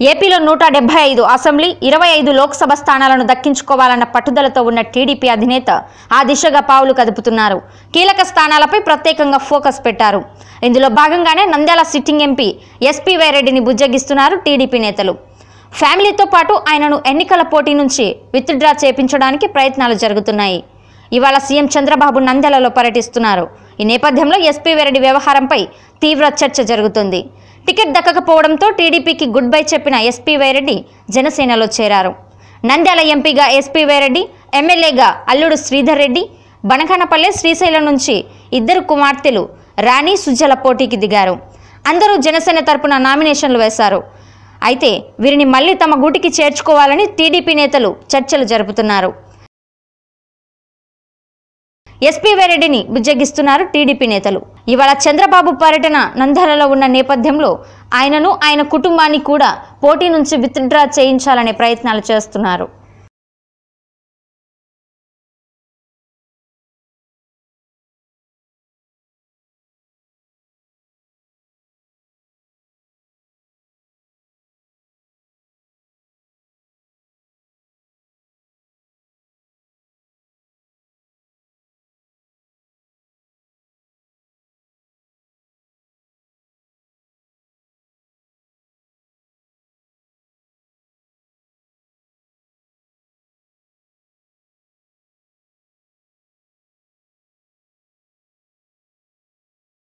ఏపీలో నూట డెబ్బై ఐదు అసెంబ్లీ ఇరవై ఐదు లోక్సభ స్థానాలను దక్కించుకోవాలన్న పట్టుదలతో ఉన్న టీడీపీ అధినేత ఆ దిశగా పావులు కదుపుతున్నారు. కీలక స్థానాలపై ప్రత్యేకంగా ఫోకస్ పెట్టారు. ఇందులో భాగంగానే నంద్యాల సిట్టింగ్ ఎంపీ ఎస్పీ వైరెడ్డిని బుజ్జగిస్తున్నారు టీడీపీ నేతలు. ఫ్యామిలీతో పాటు ఆయనను ఎన్నికల పోటీ నుంచి విత్డ్రా చేపించడానికి ప్రయత్నాలు జరుగుతున్నాయి. ఇవాళ సీఎం చంద్రబాబు నంద్యాలలో పర్యటిస్తున్నారు. ఈ నేపథ్యంలో ఎస్పీ వేరెడ్డి వ్యవహారంపై తీవ్ర చర్చ జరుగుతుంది. టికెట్ దక్కకపోవడంతో టీడీపీకి గుడ్ బై చెప్పిన ఎస్పీ వైరెడ్డి జనసేనలో చేరారు. నంద్యాల ఎంపీగా ఎస్పీ వైరెడ్డి ఎమ్మెల్యేగా అల్లుడు శ్రీధర్ రెడ్డి బనకానపల్లె శ్రీశైలం నుంచి ఇద్దరు కుమార్తెలు రాణి సుజల పోటీకి దిగారు. అందరూ జనసేన తరపున నామినేషన్లు వేశారు. అయితే వీరిని మళ్ళీ తమ గూటికి చేర్చుకోవాలని టీడీపీ నేతలు చర్చలు జరుపుతున్నారు. ఎస్పీ వేరెడ్డిని బుజ్జగిస్తున్నారు టీడీపీ నేతలు. ఇవాళ చంద్రబాబు పర్యటన నంద్యాలలో ఉన్న నేపథ్యంలో ఆయనను ఆయన కుటుంబాన్ని కూడా పోటీ నుంచి విత్డ్రా చేయించాలనే ప్రయత్నాలు చేస్తున్నారు.